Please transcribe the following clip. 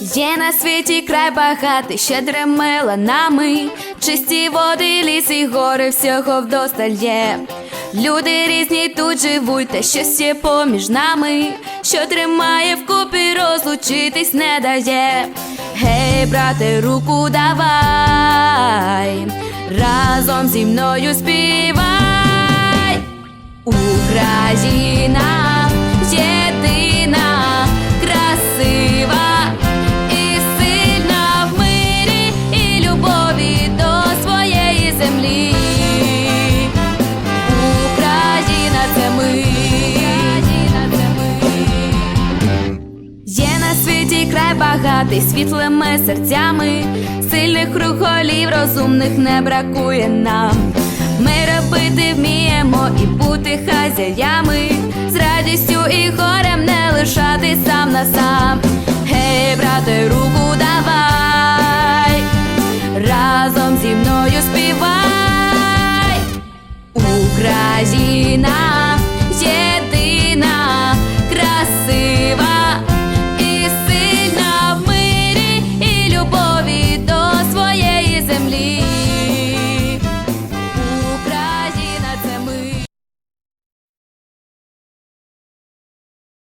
Є на світі край багатий, щедрими ланами, чисті води, ліси, гори, всього вдосталь є. Люди різні тут живуть, та щось є поміж нами, що тримає вкупі, розлучитись не дає. Гей, брате, руку давай, разом зі мною співай. Світі край багатий світлими серцями, сильних рухолів, розумних не бракує нам. Ми робити вміємо і бути хазяями, з радістю і